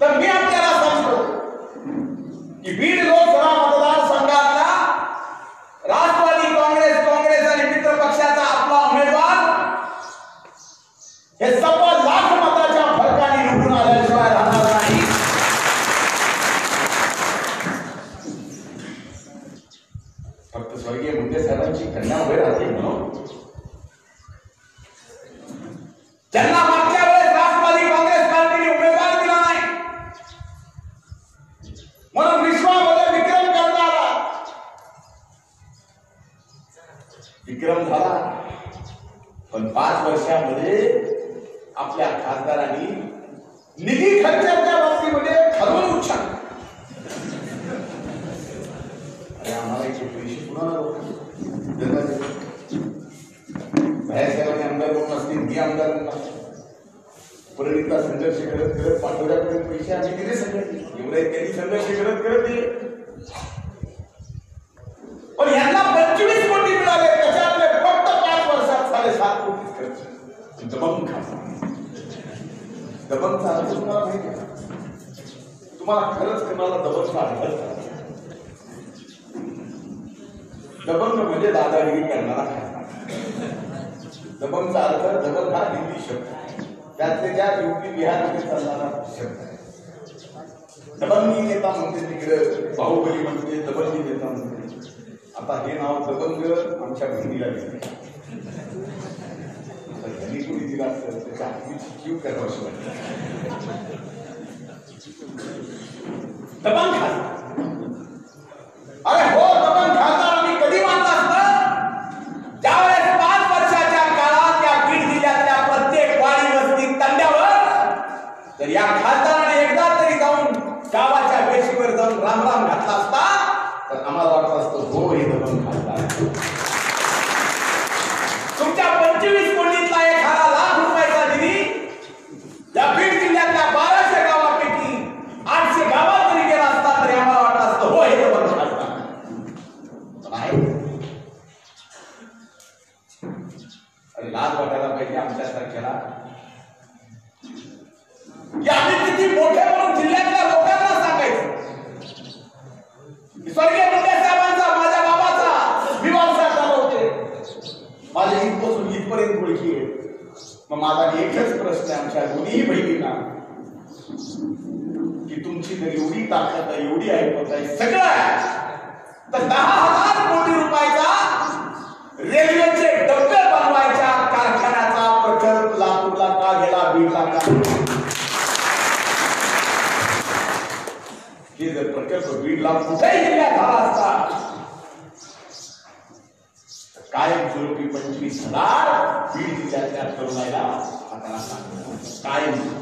तर मी आपल्याला सांगतो की बीड लोकसभा मतदारसंघातला राष्ट्रवादी काँग्रेस काँग्रेस आणि मित्र पक्षाचा आपला उमेदवार हे सव्वा लाख मताच्या फरकाने निवडून आल्याशिवाय राहणार नाही फक्त स्वर्गीय मुंडे साहेबांची कन्या उभे राहते म्हणून ज्यांना मागच्या वेळेस राष्ट्रवादी काँग्रेस पार्टीने उमेदवार दिला नाही म्हणून विश्वामध्ये विक्रम करणारा विक्रम झाला पण पाच वर्षामध्ये आपल्या खासदारांनी निधी खर्चाच्या बाबतीमध्ये ठरवून उच्चार अरे आम्हाला इथे पैसे कुणाला रोखले? जगाचे. बाहेर साहेबांनी आमदार लोक असतील मी आमदार लोक संघर्ष करत करत पाठवल्यापर्यंत पैसे आम्ही दिले सगळे. एवढे त्यांनी संघर्ष करत करत दिले. पण यांना पंचवीस कोटी मिळाले त्याच्यातले फक्त पाच वर्षात साडेसात कोटी खर्च. दबंग खासा दबंगचा अर्थ तुम्हाला माहिती आहे तुम्हाला खरंच कोणाला दबंगचा अर्थ दबंग म्हणजे दादागिरी करणारा खासदार जबमचा अर्थ जबम हा हिंदी शब्द आहे. त्यातले त्या युपी बिहारमध्ये चालणारा शब्द आहे दबंगी नेता म्हणते तिकडे बाहुबली म्हणते दबंगी नेता म्हणते आता हे नाव दबंग आमच्या बहिणीला दिले त्यांनी कोणी दिला असेल त्याच्या हातीची जीव करावं असं वाटतं. दबंग की तुमची जर एवढी ताकद आहे एवढी ऐकत आहे सगळं आहे. तर दहा हजार कोटी रुपयाचा रेल्वेचे डबे बनवायच्या कारखान्याचा प्रकल्प लातूरला का गेला बीडला का हे जर प्रकल्प बीडला कुठेही जिल्ह्यात झाला असता तर कायम स्वरूपी पंचवीस हजार बीड जिल्ह्यातल्या तरुणाला हाताला सांगितलं कायम.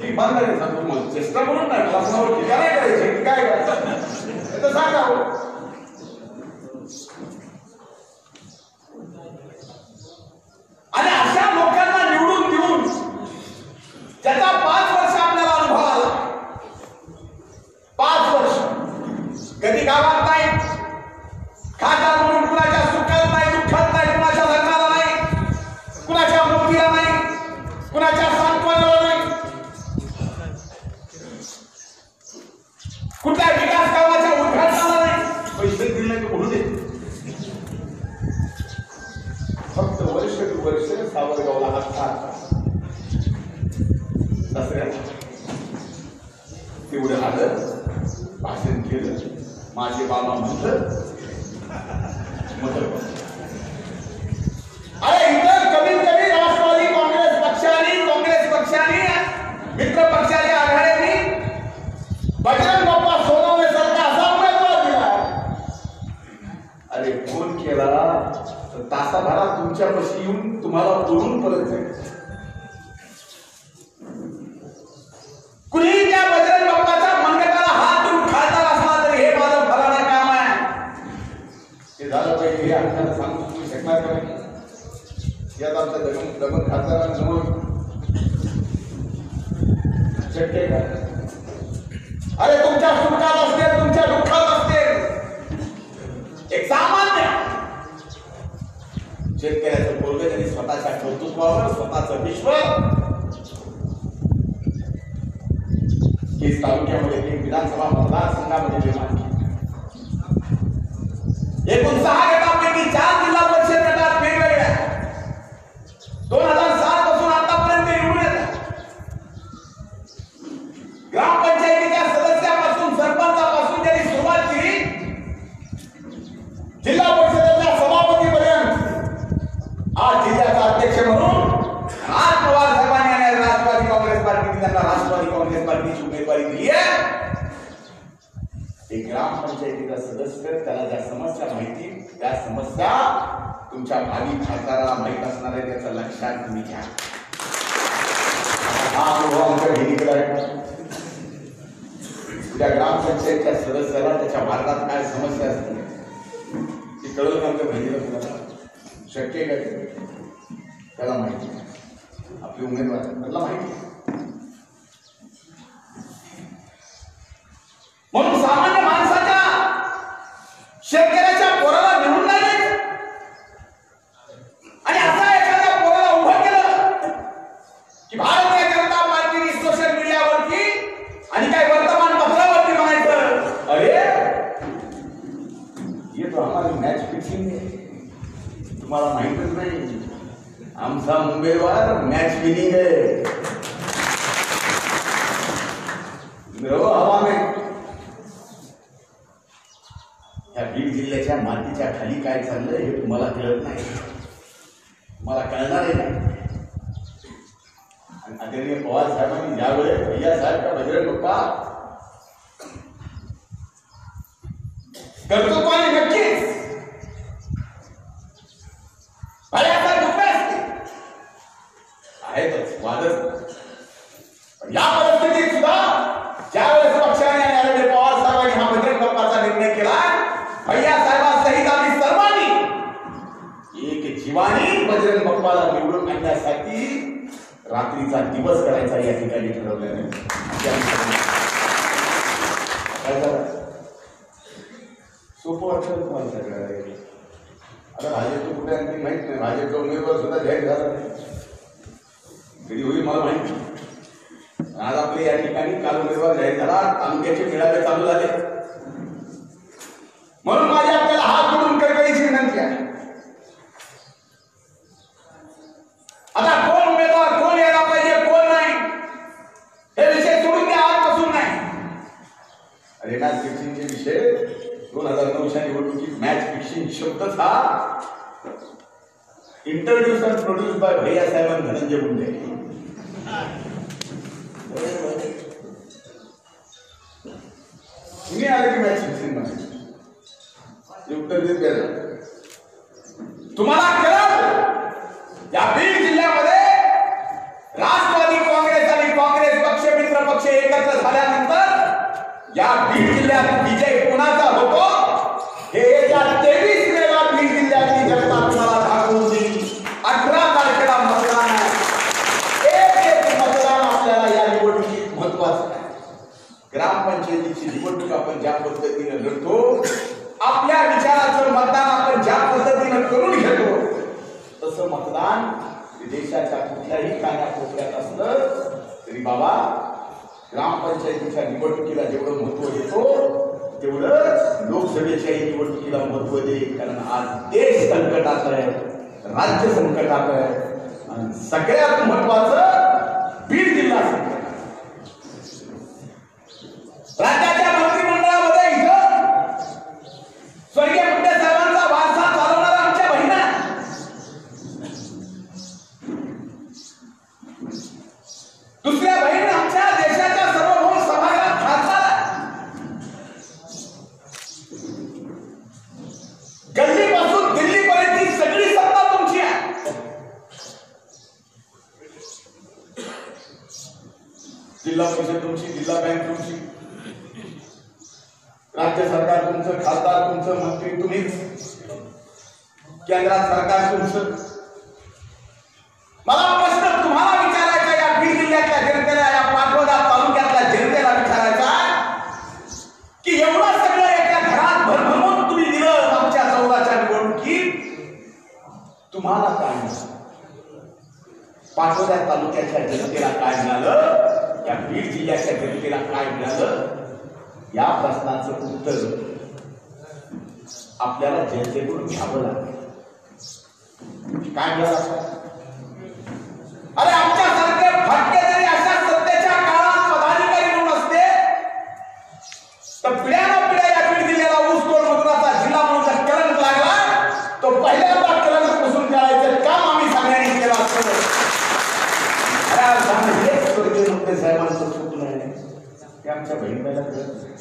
ती बांधणार आहे सांगतो मग. चेष्टा म्हणून नाही मला कोणावर टीका नाही करायची? काय करायचं? तर सांगा हो. आणि अशा लोकांना निवडून देऊन त्याचा तेवढं आलं भाषण केलं. माझे बाबा म्हटलं मदत अरे इतर कमीत कमी राष्ट्रवादी काँग्रेस पक्षाने काँग्रेस पक्षाने मित्र पक्षाच्या आघाड्यांनी बजरंग बाप्पा सोनवणे सारखा असा उमेदवार दिला अरे फोन केला तर तासाभरात तुमच्यापाशी येऊन तुम्हाला बोलून परत जाईल कुणीही त्या बजरंग बाप्पाच्या मनगटाला हात देऊन खासदार असला तरी हे माझं फलाना काम आहे ते झालं पाहिजे हे आपल्याला सांगू तुम्ही शकणार का नाही? यात आमच्या खासदारांसमोर शक्य आहे का अरे तुमच्या सुखात असते तुमच्या दुःखात असते एक सामान्य. शेतकऱ्याचं बोलवे त्यांनी स्वतःच्या कर्तृत्वावर स्वतःचं विश्व. केस तालुक्यामध्ये विधानसभा मतदारसंघामध्ये निर्माण केली. एकूण सहा गटापैकी चार जिल्हा परिषद गटात वेगवेगळ्या दोन हजार सात पासून आतापर्यंत निवडून येतात ग्रामपंचायतीच्या सदस्यापासून सरपंचापासून ज्यांनी सुरुवात केली जिल्हा परिषदेच्या सभापतीपर्यंत आज जिल्ह्याचा अध्यक्ष म्हणून आज पवार साहेबांनी आणि राष्ट्रवादी काँग्रेस पार्टीने त्यांना राष्ट्रवादी काँग्रेस पार्टीची उमेदवारी दिली आहे एक ग्रामपंचायतीचा सदस्य त्याला ज्या समस्या या समस्या? तुमच्या भावी खासदाराला माहीत असणार आहे त्याचं लक्षात तुम्ही घ्या. हा अनुभव आमच्या बहिणीकडे आहे. उद्या ग्रामपंचायतच्या सदस्याला त्याच्या भारतात काय समस्या असते ती कळून आमच्या बहिणीला तुम्हाला शक्य आहे का त्याला माहिती आपली उमेदवार त्याला माहिती तो हमारी मॅच फिक्सिंग आहे तुम्हाला माहितच नाही? आमचा उमेदवार मॅच विनिंग आहे हवा में या बीड जिल्ह्याच्या मातीच्या खाली काय चाललंय हे? तुम्हाला कळत नाही। तुम्हाला कळणार नाही। आदरणीय पवार साहेबांनी ज्यावेळेस भैया साहेब का बजरंग बाप्पा कर्तृत्वाने नक्कीच भैयासाहेब कुठे असते आहेतच वादच पण या परिस्थितीत सुद्धा ज्यावेळेस पक्षाने आणि पवार साहेबांनी हा बजरंग बंपाचा निर्णय केला भैया साहेबांसहित आम्ही सर्वांनी एक जीवानी बजरंग बाप्पाला निवडून आणण्यासाठी रात्रीचा दिवस करायचा या ठिकाणी ठरवलेलं आहे. काय सोपं वाटतं ना तुम्हाला सगळं आता राजेचं कुठे आणखी माहीत नाही. भाजपचा उमेदवार सुद्धा जाहीर झाला नाही. कधी होईल मला माहीत नाही. आज आपले या ठिकाणी काल उमेदवार जाहीर झाला. तालुक्याचे मेळावे चालू झाले. म्हणून माझ्या आपल्याला हात जोडून कळकळीची विनंती आहे. आता कोण उमेदवार कोण यायला पाहिजे कोण नाही हे विषय सोडून द्या आजपासून नाही रेनाज फिक्सिंगचे विषय दोन हजार नऊच्या निवडणुकीत मॅच शब्द शब्दच हा. इंट्रोड्यूस अँड प्रोड्यूस बाय भैया साहेब धनंजय मुंडे तुम्ही आले की मॅच फिक्सिंगमध्ये. हे उत्तर देत द्या तुम्हाला कळलं या बीड जिल्ह्यामध्ये राष्ट्रवादी काँग्रेस आणि काँग्रेस पक्ष मित्र पक्ष एकत्र झाल्यानंतर या बीड जिल्ह्यात विजय मतदान देशाच्या कुठल्याही कानाकोपऱ्यात असलं तरी बाबा ग्रामपंचायतीच्या निवडणुकीला जेवढं महत्त्व देतो तेवढंच लोकसभेच्याही निवडणुकीला महत्त्व दे कारण आज देश संकटात आहे राज्य संकटात आहे आणि सगळ्यात महत्वाचं बीड जिल्हा संघटना राज्याच्या मंत्रिमंडळामध्ये इथं स्वर्गीय मुंडे साहेबांचा वारसा चालवणारा आमच्या बहिणा दुसऱ्या बहीण आमच्या देशाच्या सार्वभौम सभागृहात खासदार गल्लीपासून दिल्लीपर्यंतची सगळी सत्ता तुमची आहे जिल्हा परिषद तुमची जिल्हा बँक तुमची राज्य सरकार तुमचं खासदार तुमचं मंत्री तुम्हीच. केंद्रात सरकार तुमचं. मला प्रश्न तुम्हाला विचारायचा या बीड जिल्ह्यातल्या जनतेला या पाटोदा तालुक्यातल्या जनतेला विचारायचा की एवढं सगळं एका घरात भरभरून तुम्ही दिलं आमच्या चौदाच्या निवडणुकीत? तुम्हाला काय मिळालं तालुक्याच्या जनतेला काय मिळालं? या बीड जिल्ह्याच्या जनतेला काय मिळालं? या प्रश्नाचं उत्तर आपल्याला जनतेकडून घ्यावं लागेल. काय मिळालं? अरे आमच्या बहिणीला कळत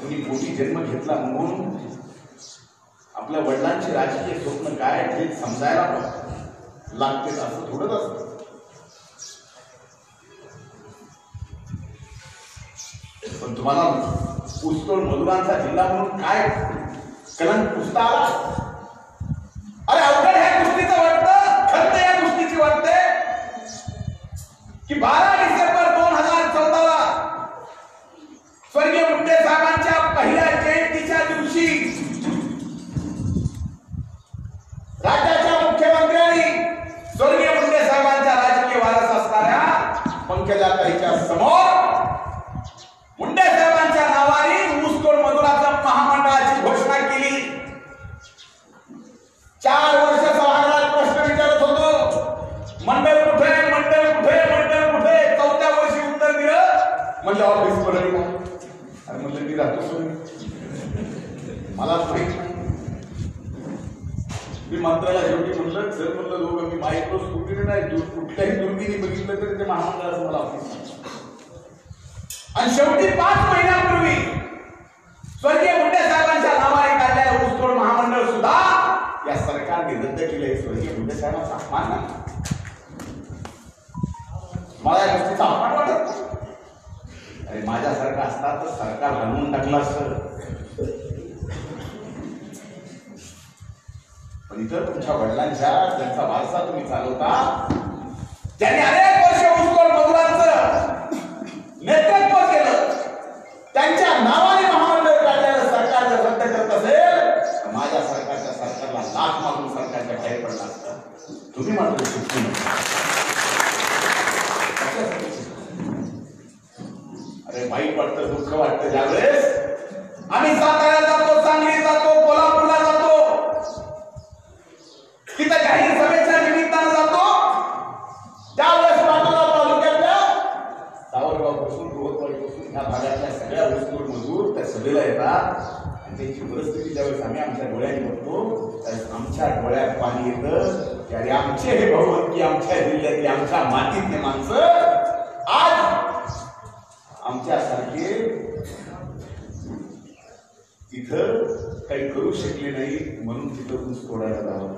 कुणी पोटी जन्म घेतला म्हणून आपल्या वडिलांचे राजकीय स्वप्न काय हे समजायला लागते असं थोडंच असतं. पण तुम्हाला ऊसतोड मजुरांचा जिल्हा म्हणून काय कलंक पुसता आला? अरे अवघड ह्या गोष्टीचं वाटतं खंत या गोष्टीची वाटते. की बारा डिसेंबर स्वर्गीय मुंडे साहेबांच्या पहिल्या जयंतीच्या दिवशी राज्याच्या मुख्यमंत्र्यांनी स्वर्गीय मुंडे साहेबांच्या राजकीय वारस असणाऱ्या पंकजाताईच्या समोर मुंडे साहेबांच्या नावाने ऊसतोड मजुराचं महामंडळाची घोषणा केली. चार वर्ष सभागृहात प्रश्न विचारत होतो. मंडळ कुठे मंडळ कुठे मंडळ कुठे? चौथ्या वर्षी उत्तर दिलं. म्हणजे ऑफिस पडली मी राहतो मला माहीत नाही मी मंत्राला शेवटी म्हणलं सर म्हणलं लोक मी माहिती स्कूटीने नाही दूर कुठल्याही दुर्गीने बघितलं तरी ते महामंडळाचं मला ऑफिस आणि शेवटी पाच महिन्यापूर्वी स्वर्गीय मुंडे साहेबांच्या नावाने काढलेलं ऊसतोड महामंडळ सुद्धा या सरकारने रद्द केले स्वर्गीय मुंडे साहेबांचा अपमान नाही. मला या गोष्टीचा अपमान माझ्यासारखा असता तर सरकार हलवून टाकलं असतं. पण इथं तुमच्या वडिलांच्या ज्यांचा वारसा तुम्ही चालवता त्यांनी अनेक वर्ष ऊसतोड मजुरांचं नेतृत्व केलं त्यांच्या नावाने महामंडळ काढलेलं सरकार जर रद्द करत असेल तर माझ्या सरकारच्या सरकारला लाख मागून सरकारच्या बाहेर पडला असतं. तुम्ही मात्र दुःख वाटतं ज्यावेळेस? आम्ही साताऱ्या जातो सांगली जातो कोल्हापूरला जातो. तिथं जाहीर सभेच्या निमित्तानं जातो. त्यावेळेस पाटोदा तालुक्यातल्या सावरगावपासून पासून ह्या भागातल्या सगळ्या वस्तूर मजूर त्या सभेला येतात. आणि त्यांची परिस्थिती ज्यावेळेस आम्ही आमच्या डोळ्यांनी बघतो त्यावेळेस आमच्या डोळ्यात पाणी येतं. की अरे आमचे हे भगवंती आमच्या जिल्ह्यातले आमच्या मातीतले माणसं आमच्यासारखे इथं काही करू शकले नाही म्हणून तिथं ऊस तोडायला जावं.